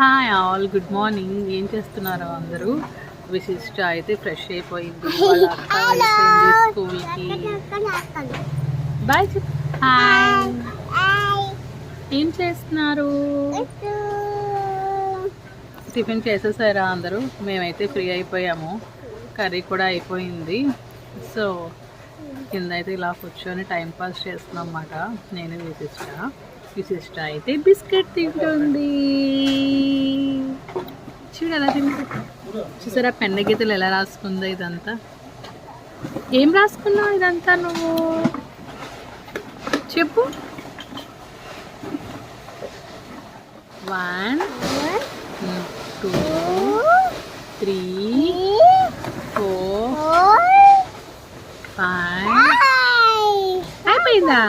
Hi all good morning ఏం చేస్తున్నారు అందరూ? విశిష్ట అయితే ఫ్రెష్ అయిపోయింది. స్కూల్కి. బాయ్ హాయ్ ఏం చేస్తున్నారు? టిఫిన్ చేసేసారా అందరూ? మేమైతే ఫ్రీ అయిపోయాము. కర్రీ కూడా అయిపోయింది. సో కింద అయితే ఇలా కూర్చొని టైం పాస్ చేస్తున్నాం అన్నమాట. నేను విశిష్ట. విశిష్ట అయితే బిస్కెట్ తింటుంది. చూడు ఎలా తింటుంది. చూసారా పెన్న గీతలు ఎలా రాసుకుందో ఇదంతా? ఏం రాసుకున్నావు ఇదంతా నువ్వు? చెప్పు. One two three four five అయిపోయిందా?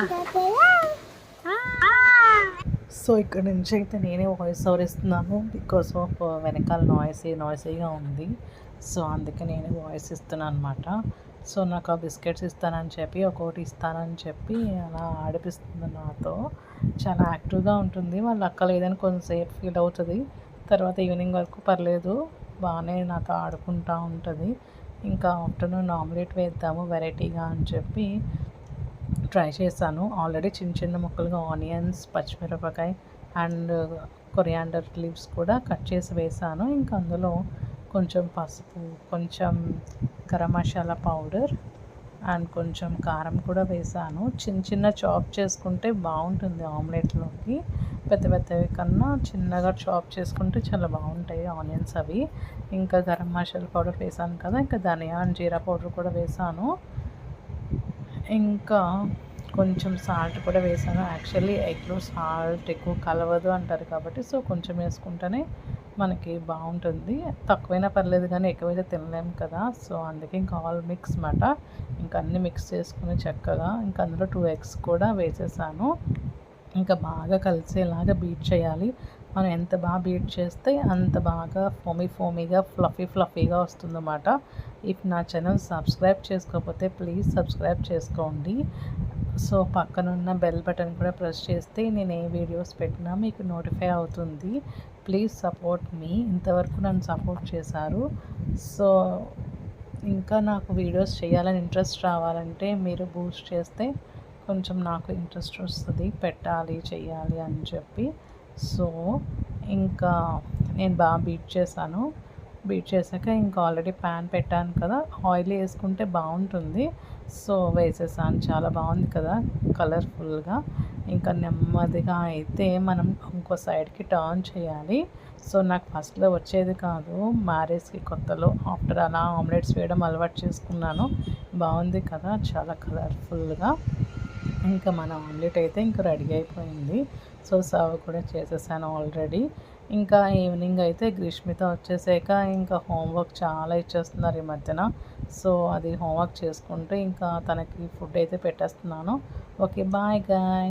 సో ఇక్కడ నుంచి అయితే నేనే వాయిస్ ఓవర్ ఇస్తున్నాను బికాస్ ఆఫ్ uh, వెనకాల నాయిసీ నాయిసీగా ఉంది. సో అందుకే నేనే వాయిస్ ఇస్తున్నాను అనమాట సో నాకు ఆ బిస్కెట్స్ ఇస్తానని చెప్పి ఒక్కొక్కటి ఇస్తానని చెప్పి అలా ఆడిపిస్తుంది నాతో. చాలా యాక్టివ్గా ఉంటుంది. వాళ్ళ అక్క లేదని కొంచెంసేపు ఫీల్ అవుతుంది. తర్వాత ఈవినింగ్ వరకు పర్లేదు. బాగానే నాతో ఆడుకుంటూ ఉంటుంది. ఇంకా ఆఫ్టర్నూన్ ఆమ్లెట్ వేద్దాము వెరైటీగా అని చెప్పి ట్రై చేశాను. ఆల్రెడీ చిన్న చిన్న ముక్కలుగా ఆనియన్స్ పచ్చిమిరపకాయ అండ్ కొరియాండర్ లీవ్స్ కూడా కట్ చేసి వేసాను ఇంకా అందులో కొంచెం పసుపు కొంచెం గరం మసాలా పౌడర్ అండ్ కొంచెం కారం కూడా వేసాను చిన్న చిన్న చాప్ చేసుకుంటే బాగుంటుంది ఆమ్లెట్లోకి. పెద్ద పెద్దవి కన్నా చిన్నగా చాప్ చేసుకుంటే చాలా బాగుంటాయి ఆనియన్స్ అవి. ఇంకా గరం మసాలా పౌడర్ వేసాను కదా ఇంకా ధనియా అండ్ జీరా పౌడర్ కూడా వేసాను ఇంకా కొంచెం సాల్ట్ కూడా వేసాను. యాక్చువల్లీ ఎగ్లో సాల్ట్ ఎక్కువ కలవదు అంటారు కాబట్టి సో కొంచెం వేసుకుంటేనే మనకి బాగుంటుంది. తక్కువైనా పర్లేదు కానీ ఎక్కువైతే తినలేము కదా. సో అందుకే ఇంకా ఆల్ మిక్స్ మాట ఇంకా అన్నీ మిక్స్ చేసుకుని చక్కగా ఇంకా అందులో టూ ఎగ్స్ కూడా వేసేసాను. ఇంకా బాగా కలిసేలాగా బీట్ చేయాలి. మనం ఎంత బాగా బీట్ చేస్తే అంత బాగా ఫోమీ ఫోమీగా ఫ్లఫీ ఫ్లఫీగా వస్తుందన్నమాట. ఇఫ్ నా ఛానల్ సబ్స్క్రైబ్ చేసుకోకపోతే ప్లీజ్ సబ్స్క్రైబ్ చేసుకోండి. సో పక్కనున్న బెల్ బటన్ కూడా ప్రెస్ చేస్తే నేను ఏ వీడియోస్ పెట్టినా మీకు నోటిఫై అవుతుంది. Please support me. ఇంతవరకు నన్ను సపోర్ట్ చేశారు. సో ఇంకా నాకు వీడియోస్ చేయాలని ఇంట్రెస్ట్ రావాలంటే మీరు బూస్ట్ చేస్తే కొంచెం నాకు ఇంట్రెస్ట్ వస్తుంది. పెట్టాలి చేయాలి అని చెప్పి. సో ఇంకా నేను బాగా బీట్ చేశాను. బీట్ చేశాక ఇంకా ఆల్రెడీ ప్యాన్ పెట్టాను కదా ఆయిల్ వేసుకుంటే బాగుంటుంది. సో వేసేసాను. చాలా బాగుంది కదా కలర్ఫుల్గా. ఇంకా నెమ్మదిగా అయితే మనం ఇంకో సైడ్కి టర్న్ చేయాలి. సో నాకు ఫస్ట్లో వచ్చేది కాదు. మ్యారేజ్కి కొత్తలో ఆఫ్టర్ అలా ఆమ్లెట్స్ వేయడం అలవాటు చేసుకున్నాను. బాగుంది కదా చాలా కలర్ఫుల్గా. ఇంకా మన ఆమ్లెట్ అయితే ఇంకా రెడీ అయిపోయింది. సో సర్వ్ కూడా చేసేసాను ఆల్రెడీ. ఇంకా ఈవినింగ్ అయితే గ్రీష్మిత వచ్చేసాక ఇంకా హోంవర్క్ చాలా ఇచ్చేస్తున్నారు ఈ మధ్యన. సో అది హోంవర్క్ చేసుకుంటూ ఇంకా తనకి ఫుడ్ అయితే పెట్టేస్తున్నాను. Okay bye guy.